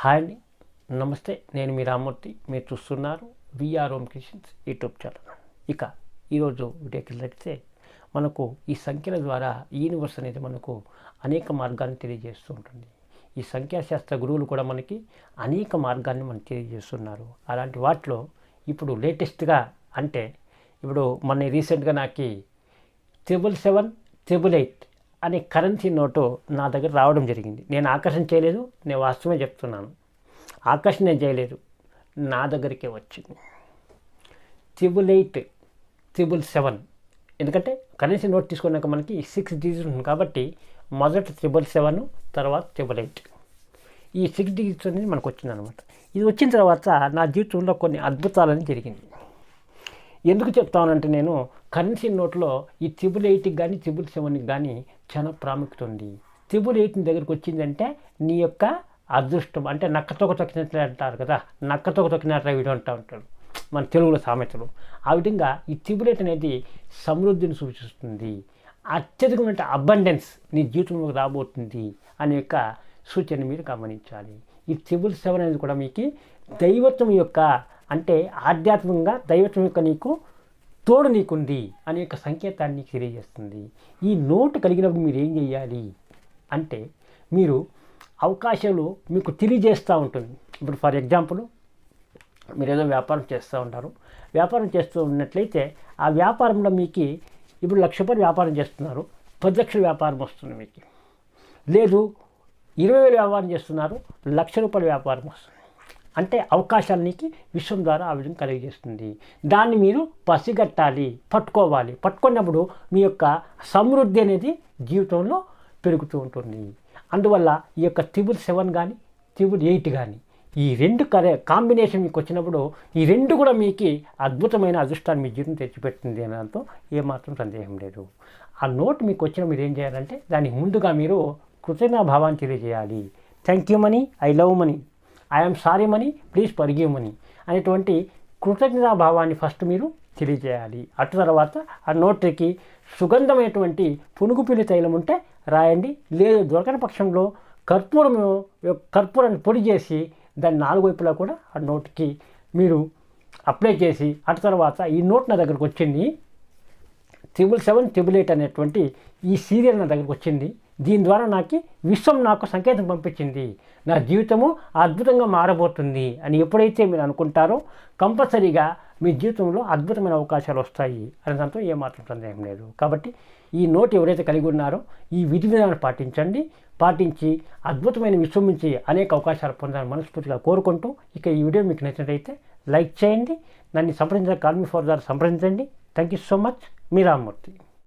Hi అండి. నమస్తే నేను మీ రామూర్తి మీరు చూస్తున్నారు VR home kitchens YouTube channel. ఇక ఈరోజు వీడియోకి వెళ్ళితే మనకు ఈ సంఖ్యల ద్వారా యూనివర్స్ అనేది మనకు అనేక మార్గాన్ని తెలియజేస్తూ ఉంటుంది. ఈ సంఖ్యాశాస్త్ర గురువులు కూడా మనకి అనేక మార్గాన్ని మనకు తెలియజేస్తున్నారు. అలాంటి వాటిలో ఇప్పుడు లేటెస్ట్గా అంటే ఇప్పుడు మన రీసెంట్గా నాకు త్రిబుల్ సెవెన్ త్రిబుల్ ఎయిట్ అనే కరెన్సీ నోటు నా దగ్గర రావడం జరిగింది. నేను ఆకర్షణ చేయలేదు నేను వాస్తవమే చెప్తున్నాను. ఆకర్షణ నేను చేయలేదు నా దగ్గరికే వచ్చింది. Triple eight triple seven. ఎందుకంటే కరెన్సీ నోట్ తీసుకున్నాక మనకి సిక్స్ డిజిట్స్ ఉంటుంది కాబట్టి మొదట త్రిబుల్ సెవెన్ తర్వాత త్రిబుల్ ఎయిట్. ఈ సిక్స్ డిజిట్స్ అనేది మనకు వచ్చిందనమాట ఇది వచ్చిన తర్వాత నా జీవితంలో కొన్ని అద్భుతాలని జరిగింది. ఎందుకు చెప్తానంటే నేను కరెన్సీ నోట్లో ఈ త్రిబుల్ ఎయిట్కి కానీ త్రిబుల్ సెవెన్కి కానీ చాలా ప్రాముఖ్యత ఉంది. త్రిబుల్ ఎయిట్ దగ్గరికి వచ్చిందంటే నీ యొక్క అదృష్టం అంటే నక్కతోక తొక్కినట్లు అంటారు కదా నక్కతోక తొక్కినట్లు వీడు అంటూ ఉంటాడు మన తెలుగులో సామెతలు. ఆ విధంగా ఈ త్రిబుల్ ఎయిట్ అనేది సమృద్ధిని సూచిస్తుంది. అత్యధికమైన అబండెన్స్ నీ జీవితంలోకి రాబోతుంది అనే యొక్క సూచన మీరు గమనించాలి. ఈ త్రిబుల్ సెవెన్ అనేది కూడా మీకు దైవత్వం యొక్క అంటే ఆధ్యాత్మికంగా దైవత్వం యొక్క నీకు తోడు నీకుంది అనే యొక్క సంకేతాన్ని తెలియజేస్తుంది. ఈ నోటు కలిగినప్పుడు మీరు ఏం చేయాలి అంటే మీరు అవకాశాలు మీకు తెలియజేస్తూ ఉంటుంది. ఇప్పుడు ఫర్ ఎగ్జాంపుల్ మీరు ఏదో వ్యాపారం చేస్తూ ఉంటారు. వ్యాపారం చేస్తూ ఉన్నట్లయితే ఆ వ్యాపారంలో మీకు ఇప్పుడు లక్ష రూపాయలు వ్యాపారం చేస్తున్నారు. పది లక్షల వ్యాపారం వస్తుంది మీకు. లేదు ఇరవై వేలు వ్యాపారం చేస్తున్నారు. లక్ష రూపాయల వ్యాపారం వస్తుంది. అంటే అవకాశాలనికి విశ్వం ద్వారా ఆ విధంగా కలిగజేస్తుంది. దాన్ని మీరు పసిగట్టాలి పట్టుకోవాలి. పట్టుకున్నప్పుడు మీ యొక్క సమృద్ధి అనేది జీవితంలో పెరుగుతూ ఉంటుంది. అందువల్ల ఈ యొక్క త్రిబుల్ సెవెన్ కానీ త్రిబుల్ ఎయిట్ కానీ ఈ రెండు కరే కాంబినేషన్ మీకు వచ్చినప్పుడు ఈ రెండు కూడా మీకు అద్భుతమైన అదృష్టాన్ని మీ జీవితం తెచ్చిపెట్టింది అనడంతో ఏమాత్రం సందేహం లేదు. ఆ నోట్ మీకు వచ్చిన మీరు ఏం చేయాలంటే దానికి ముందుగా మీరు కృతజ్ఞ భావాన్ని తెలియజేయాలి. Thank you money I love money. I'm sorry money please forgive money అనేటువంటి కృతజ్ఞతా భావాన్ని ఫస్ట్ మీరు తెలియజేయాలి. అటు తర్వాత ఆ నోట్కి సుగంధమైనటువంటి పునుగుపిల్లి తైలం ఉంటే రాయండి. లేదు దొరకని పక్షంలో కర్పూరం కర్పూరాన్ని పొడి చేసి దాని నాలుగు వైపులా కూడా ఆ నోట్కి మీరు అప్లై చేసి అటు తర్వాత ఈ నోట్ నా దగ్గరకు వచ్చింది. ట్రిబుల్ సెవెన్ ట్రిబుల్ ఎయిట్ అనేటువంటి ఈ సీరియల్ నా దగ్గరకు వచ్చింది. దీని ద్వారా నాకు విశ్వం నాకు సంకేతం పంపించింది. నా జీవితము అద్భుతంగా మారబోతుంది అని ఎప్పుడైతే మీరు అనుకుంటారో కంపల్సరీగా మీ జీవితంలో అద్భుతమైన అవకాశాలు వస్తాయి అనే దాంతో ఏమాత్రం సందేహం లేదు. కాబట్టి ఈ నోట్ ఎవరైతే కలిగి ఉన్నారో ఈ విధి విధానాన్ని పాటించండి. పాటించి అద్భుతమైన విశ్వం నుంచి అనేక అవకాశాలు పొందాలని మనస్ఫూర్తిగా కోరుకుంటూ ఇక ఈ వీడియో మీకు నచ్చినట్లయితే లైక్ చేయండి. నన్ను సంప్రదించిన కాల్మీ ఫోర్ ద్వారా సంప్రదించండి. Thank you so much. Me Rammurthy